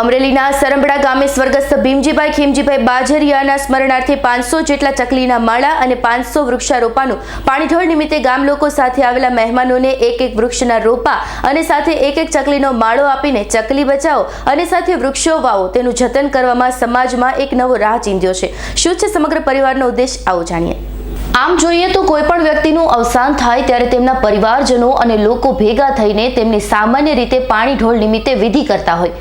અમરેલીના સરંબડા ગામે સ્વર્ગસ્થ ભીમજીભાઈ ખીમજીભાઈ બાજરિયાના સ્મરણાર્થે પાંચસો જેટલા ચકલીના માળા અને પાંચસો વૃક્ષારોપાનું પાણીઢોળ નિમિત્તે ગામ લોકો સાથે આવેલા મહેમાનોને એક એક વૃક્ષના રોપા અને સાથે એક એક ચકલીનો માળો આપીને ચકલી બચાવો અને સાથે વૃક્ષો વાવો. તેનું જતન કરવામાં સમાજમાં એક નવો રાહ ચીંધ્યો છે. શું છે સમગ્ર પરિવારનો ઉદ્દેશ? આવો જાણીએ. આમ જોઈએ તો કોઈ પણ વ્યક્તિનું અવસાન થાય ત્યારે તેમના પરિવારજનો અને લોકો ભેગા થઈને તેમની સામાન્ય રીતે પાણી ઢોળ નિમિત્તે વિધિ કરતા હોય.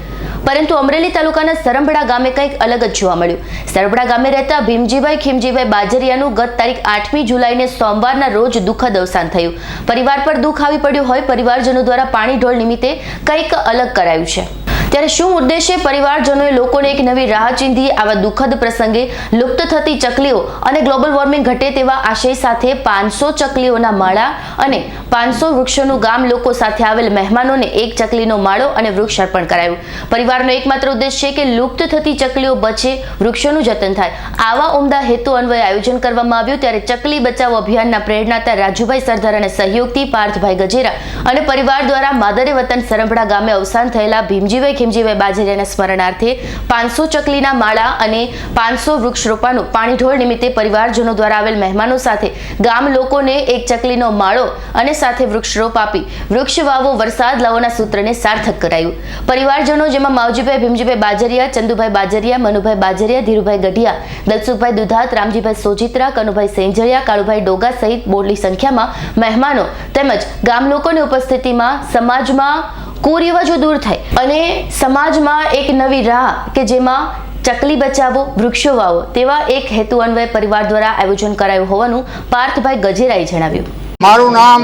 પરંતુ અમરેલી તાલુકાના સરંભડા ગામે કંઈક અલગ જ જોવા મળ્યું. સરંભડા ગામે રહેતા ભીમજીભાઈ ખીમજીભાઈ બાજરિયાનું ગત તારીખ આઠમી જુલાઈને સોમવારના રોજ દુઃખદ અવસાન થયું. પરિવાર પર દુઃખ આવી પડ્યું હોય પરિવારજનો દ્વારા પાણી ઢોળ નિમિત્તે કંઈક અલગ કરાયું છે. ત્યારે શું ઉદ્દેશ્ય પરિવારજનોએ લોકોને એક નવી રાહ ચીંધી. આવા દુઃખદ પ્રસંગે લુપ્ત થતી ચકલીઓ અને ગ્લોબલ વોર્મિંગ ઘટે તેવા આશય સાથે પાંચસો ચકલીઓના માળા અને પાંચસો વૃક્ષોનું ગામ લોકો સાથે આવેલ મહેમાનોને એક ચકલીનો માળો અને વૃક્ષ અર્પણ કરાયું. પરિવારનો એકમાત્ર ઉદ્દેશ છે કે લુપ્ત થતી ચકલીઓ બચે, વૃક્ષોનું જતન થાય. આવા ઉમદા હેતુ અન્વયે આયોજન કરવામાં આવ્યું. ત્યારે ચકલી બચાવ અભિયાનના પ્રેરણાતા રાજુભાઈ સરદાર અને સહયોગથી પાર્થભાઈ ગજેરા અને પરિવાર દ્વારા માદરે વતન સરંભડા ગામે અવસાન થયેલા ભીમજીભાઈ ખીમજીભાઈ બાજરીયાના સ્મરણાર્થે પાંચસો ચકલીના માળા અને પાંચસો વૃક્ષ રોપાનું પાણીઢોળ નિમિત્તે પરિવારજનો દ્વારા આવેલ મહેમાનો સાથે ગામ લોકોને એક ચકલીનો માળો અને સાથે વૃક્ષરોપ આપી વૃક્ષ વાવો વરસાદ લાવોના સૂત્રને સાર્થક કરાયું. પરિવારજનો જેમાં માવજીભાઈ ભીમજીભાઈ બાજરિયા, ચંદુભાઈ બાજરિયા, મનુભાઈ બાજરિયા, ધીરુભાઈ ગઢિયા, દલસુખભાઈ દુધાત, રામજીભાઈ સોજિત્રા, કનુભાઈ સેંજળિયા, કાળુભાઈ ડોગા સહિત બોડલી સંખ્યામાં મહેમાનો તેમજ ગામ લોકોની ઉપસ્થિતિમાં સમાજમાં કુરિવાજો દૂર થાય. અને સમાજમાં એક નવી રાહ કે જેમાં ચકલી બચાવો, વૃક્ષો વાવો, તેવા એક હેતુ અન્વયે પરિવાર દ્વારા આયોજન કરાયું હોવાનું પાર્થભાઈ ગજેરાએ જણાવ્યું. મારું નામ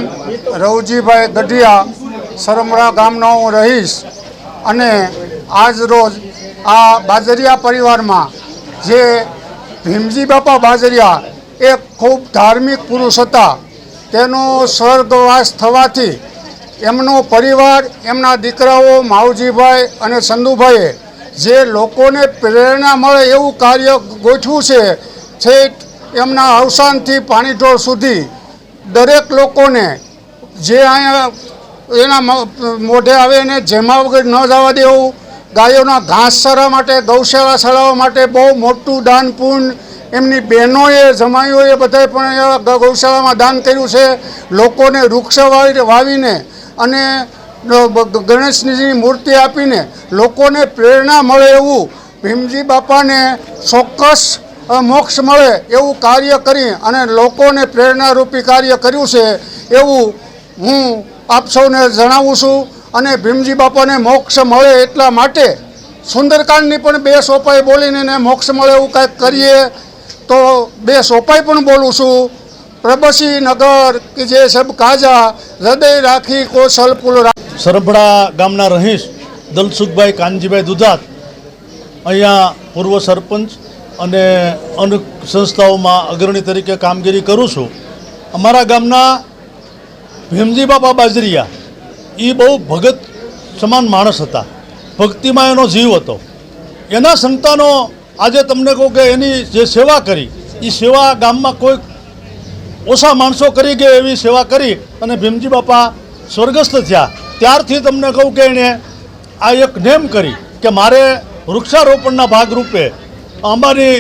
રવજીભાઈ દઢિયા સરમડા ગામનો હું રહીશ અને આજ રોજ આ બાજરિયા પરિવારમાં જે ભીમજી બાપા બાજરિયા એક ખૂબ ધાર્મિક પુરુષ હતા, તેનો સ્વર્ગવાસ થવાથી એમનો પરિવાર, એમના દીકરાઓ, માવજીભાઈ અને સંધુભાઈએ જે લોકોને પ્રેરણા મળે એવું કાર્ય ગોઠવું છે, છેક એમના અવસાનથી પાણીઢોળ સુધી દરેક લોકોને જે અહીંયા એના મોઢે આવે એને જેમાં વગર ન જવા દેવું, ગાયોના ઘાસચારા માટે, ગૌશાળા ચલાવવા માટે બહુ મોટું દાન પુણ્ય એમની બહેનોએ જમાઈઓએ બધાએ પણ ગૌશાળામાં દાન કર્યું છે. લોકોને વૃક્ષ વાવી વાવીને અને ગણેશજીની મૂર્તિ આપીને લોકોને પ્રેરણા મળે એવું ભીમજી બાપાને ચોક્કસ મોક્ષ મળે એવું કાર્ય કરી અને લોકોને પ્રેરણારૂપી કાર્ય કર્યું છે એવું હું આપ સૌને જણાવું છું અને ભીમજી બાપાને મોક્ષ મળે એટલા માટે સુંદરકાંડની પણ બે સોપાઈ બોલીને મોક્ષ મળે એવું કાંઈક કરીએ તો બે સોપાઈ પણ બોલું છું. પ્રબસી નગર કે જે સબ કાજા હૃદય રાખી કોસલ પુલ સરભડા ગામના રહીશ દલસુખભાઈ કાનજીભાઈ દુધાત અહીંયા પૂર્વ સરપંચ અને અન્ય સંસ્થાઓમાં અગ્રણી તરીકે કામગીરી કરું છું. અમારા ગામના ભીમજી બાપા બાજરિયા એ બહુ ભગત સમાન માણસ હતા. ભક્તિમાં એનો જીવ હતો. એના સંતાનો આજે તમને કહું કે એની જે સેવા કરી એ સેવા ગામમાં કોઈ ઓછા માણસો કરી ગયા એવી સેવા કરી અને ભીમજી બાપા સ્વર્ગસ્થ થયા. ત્યારથી તમને કહું કે એણે આ એક નેમ કરી કે મારે વૃક્ષારોપણના ભાગરૂપે આંબાની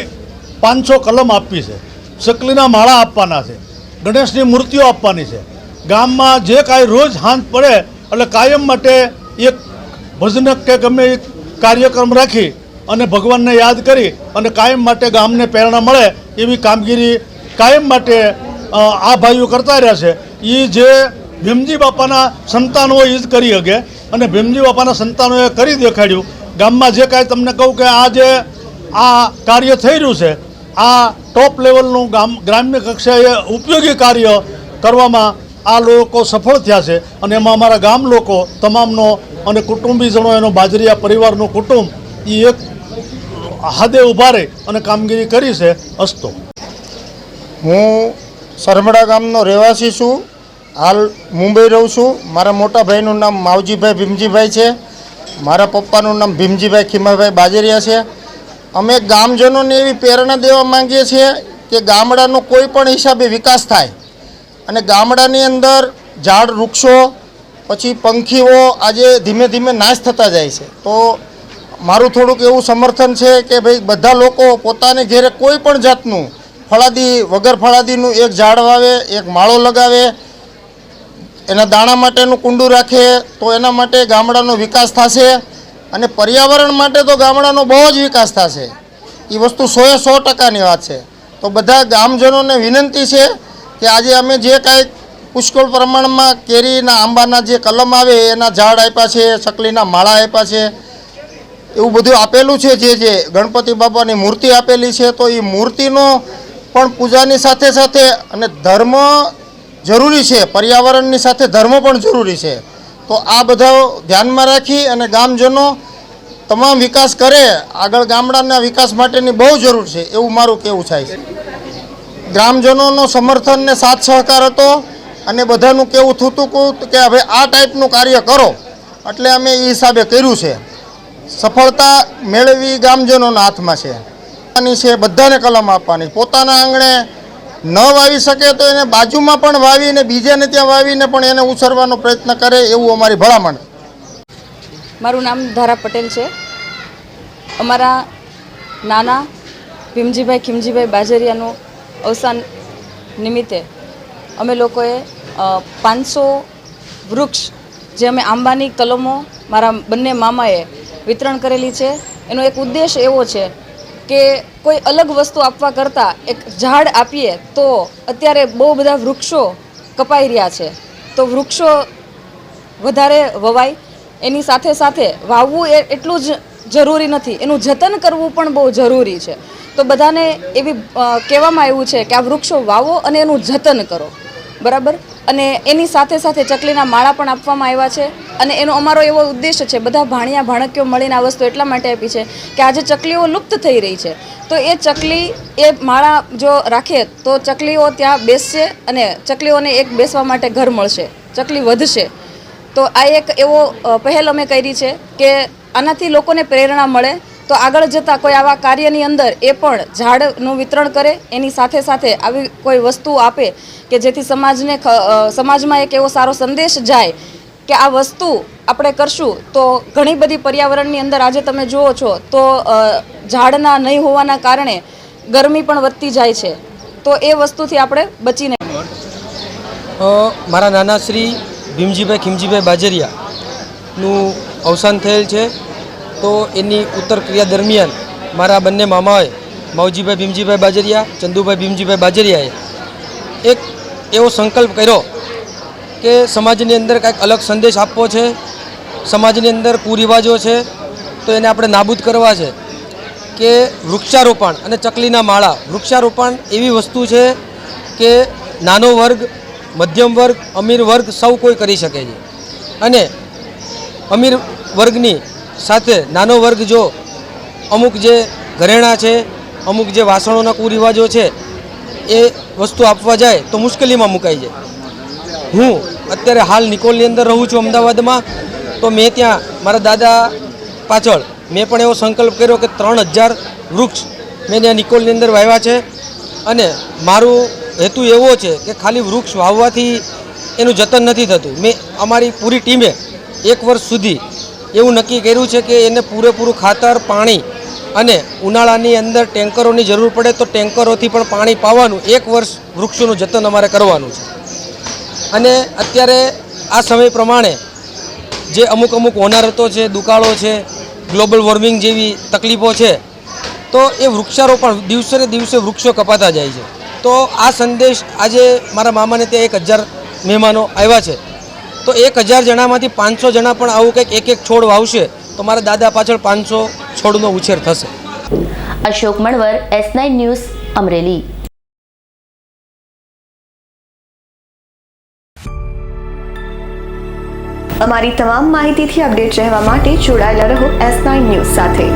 પાંચસો કલમ આપવી છે. ચકલીના માળા આપવાના છે. ગણેશની મૂર્તિઓ આપવાની છે. ગામમાં જે કાંઈ રોજ હાંજ પડે એટલે કાયમ માટે એક ભજનક કે ગમે એક કાર્યક્રમ રાખી અને ભગવાનને યાદ કરી અને કાયમ માટે ગામને પ્રેરણા મળે એવી કામગીરી કાયમ માટે આ ભાઈઓ કરતા રહ્યા છે. એ જે ભીમજી બાપાના સંતાનોએ એ જ કરી શકે. અને ભીમજી બાપાના સંતાનોએ કરી દેખાડ્યું. ગામમાં જે કાંઈ તમને કહું કે આ જે આ કાર્ય થઈ રહ્યું છે, આ ટોપ લેવલનું ગામ, ગ્રામ્ય કક્ષાએ ઉપયોગી કાર્ય કરવામાં આ લોકો સફળ થયા છે. અને એમાં અમારા ગામ લોકો, તમામનો અને કુટુંબીજનો, એનો બાજરીયા પરિવારનું કુટુંબ એ એક હાદે ઊભા રહી અને કામગીરી કરી છે અસ્તો. હું સરમડા ગામનો રહેવાસી છું. હાલ મુંબઈ રહું છું. મારા મોટા ભાઈનું નામ માવજીભાઈ ભીમજીભાઈ છે. મારા પપ્પાનું નામ ભીમજીભાઈ ખીમાભાઈ બાજરિયા છે. અમે ગામજનોને એવી પ્રેરણા દેવા માંગીએ છીએ કે ગામડાનો કોઈ પણ હિસાબે વિકાસ થાય. અને ગામડાની અંદર ઝાડ, વૃક્ષો, પછી પંખીઓ આજે ધીમે ધીમે નાશ થતા જાય છે. તો મારું થોડુંક એવું સમર્થન છે કે ભાઈ બધા લોકો પોતાને ઘેરે કોઈ પણ જાતનું ફળાદી, વગર ફળાદીનું એક ઝાડ વાવે, એક માળો લગાવે, એના દાણા માટેનું કુંડું રાખે, તો એના માટે ગામડાનો વિકાસ થશે અને પર્યાવરણ માટે તો ગામડાનો બહુ જ વિકાસ થશે. એ વસ્તુ સોએ સો ટકાની વાત છે. તો બધા ગામજનોને વિનંતી છે કે આજે અમે જે કાંઈ પુષ્કળ પ્રમાણમાં કેરીના આંબાના જે કલમ આવે, એના ઝાડ આપ્યા છે, ચકલીના માળા આપ્યા છે, એવું બધું આપેલું છે જે જે ગણપતિ બાબાની મૂર્તિ આપેલી છે, તો એ મૂર્તિનો પણ પૂજાની સાથે સાથે અને ધર્મ જરૂરી છે, પર્યાવરણની સાથે ધર્મ પણ જરૂરી છે. તો આ બધા ધ્યાનમાં રાખી અને ગામજનો તમામ વિકાસ કરે, આગળ ગામડાના વિકાસ માટેની બહુ જરૂર છે, એવું મારું કહેવું થાય છે. ગ્રામજનોનો સમર્થન ને સાથ સહકાર હતો અને બધાનું કેવું થતું હતું કે હવે આ ટાઈપનું કાર્ય કરો, એટલે અમે એ હિસાબે કર્યું છે. સફળતા મેળવી ગામજનોના હાથમાં છે. આપવાની છે, બધાને કલમ આપવાની. પોતાના આંગણે ન વાવી શકે તો એને બાજુમાં પણ વાવીને, બીજાને ત્યાં વાવીને પણ એને ઉછરવાનો પ્રયત્ન કરે એવું અમારી ભલામણ. મારું નામ ધારા પટેલ છે. અમારા નાના ભીમજીભાઈ ખીમજીભાઈ બાજરિયાનું અવસાન નિમિત્તે અમે લોકોએ પાંચસો વૃક્ષ જે અમે આંબાની કલમો મારા બંને મામાએ વિતરણ કરેલી છે. એનો એક ઉદ્દેશ એવો છે કે કોઈ અલગ વસ્તુ આપવા કરતાં એક ઝાડ આપીએ તો અત્યારે બહુ બધા વૃક્ષો કપાઈ રહ્યા છે. તો વૃક્ષો વધારે વવાય, એની સાથે સાથે વાવવું એ એટલું જ જરૂરી નથી. એનું જતન કરવું પણ બહુ જરૂરી છે. તો બધાને એવી કહેવામાં આવ્યું છે કે આ વૃક્ષો વાવો અને એનું જતન કરો. બરાબર? અને એની સાથે સાથે ચકલીના માળા પણ આપવામાં આવ્યા છે. અને એનો અમારો એવો ઉદ્દેશ છે, બધા ભાણિયા ભાણકીઓ મળીને આ વસ્તુ એટલા માટે આપી છે કે આજે ચકલીઓ લુપ્ત થઈ રહી છે. તો એ ચકલી, એ માળા જો રાખે તો ચકલીઓ ત્યાં બેસશે અને ચકલીઓને એક બેસવા માટે ઘર મળશે, ચકલી વધશે. તો આ એક એવો પહેલ અમે કરી છે કે આનાથી લોકોને પ્રેરણા મળે તો આગળ જતાં કોઈ આવા કાર્યની અંદર એ પણ ઝાડનું વિતરણ કરે, એની સાથે સાથે આવી કોઈ વસ્તુ આપે કે જેથી સમાજને સમાજમાં એક એવો સારો સંદેશ જાય કે આ વસ્તુ આપણે કરશું, તો ઘણી બધી પર્યાવરણની અંદર આજે તમે જુઓ છો, તો ઝાડના નહીં હોવાના કારણે ગરમી પણ વધતી જાય છે. તો એ વસ્તુથી આપણે બચીને મારા નાના શ્રી ભીમજીભાઈ ખીમજીભાઈ બાજરિયાનું અવસાન થયેલ છે. તો એની ઉત્તર ક્રિયા દરમિયાન મારા બંને મામાએ માવજીભાઈ ભીમજીભાઈ બાજરિયા, ચંદુભાઈ ભીમજીભાઈ બાજરિયાએ એક એવો સંકલ્પ કર્યો કે સમાજની અંદર કાંઈક અલગ સંદેશ આપવો છે, સમાજની અંદર કુરિવાજો છે, તો એને આપણે નાબૂદ કરવા છે કે વૃક્ષારોપણ અને ચકલીના માળા. વૃક્ષારોપણ એવી વસ્તુ છે કે નાનો વર્ગ, મધ્યમ વર્ગ, અમીર વર્ગ સૌ કોઈ કરી શકે છે. અને અમીર વર્ગની સાથે નાનો વર્ગ જો અમુક જે ઘરેણાં છે, અમુક જે વાસણોના કુરિવાજો છે, એ વસ્તુ આપવા જાય તો મુશ્કેલીમાં મુકાઈ જાય. હું અત્યારે હાલ નિકોલની અંદર રહું છું અમદાવાદમાં, તો મેં ત્યાં મારા દાદા પાછળ મેં પણ એવો સંકલ્પ કર્યો કે ત્રણ હજાર વૃક્ષ મેં ત્યાં નિકોલની અંદર વાવ્યા છે. અને મારું હેતુ એવો છે કે ખાલી વૃક્ષ વાવવાથી એનું જતન નથી થતું. મેં અમારી પૂરી ટીમે એક વર્ષ સુધી એવું નક્કી કર્યું છે કે એને પૂરેપૂરું ખાતર, પાણી અને ઉનાળાની અંદર ટેન્કરોની જરૂર પડે તો ટેન્કરોથી પણ પાણી પાવાનું, એક વર્ષ વૃક્ષોનું જતન અમારે કરવાનું છે. અને અત્યારે આ સમય પ્રમાણે જે અમુક અમુક હોનારતો છે, દુકાળો છે, ગ્લોબલ વોર્મિંગ જેવી તકલીફો છે, તો એ વૃક્ષારોપણ દિવસે ને દિવસે વૃક્ષો કપાતા જાય છે. તો આ સંદેશ આજે મારા મામાને ત્યાં એક હજાર મહેમાનો આવ્યા છે. તો એક હજાર જણામાંથી પાંચસો જણા પણ આવું કંઈક એક એક છોડ વાવશે તો મારા દાદા પાછળ પાંચસો છોડનો ઉછેર થશે. Ashok Manvar S nine news Amreli. અમારી તમામ માહિતીથી અપડેટ રહેવા માટે જોડાયેલા રહો એસ નાઇન ન્યૂઝ સાથે.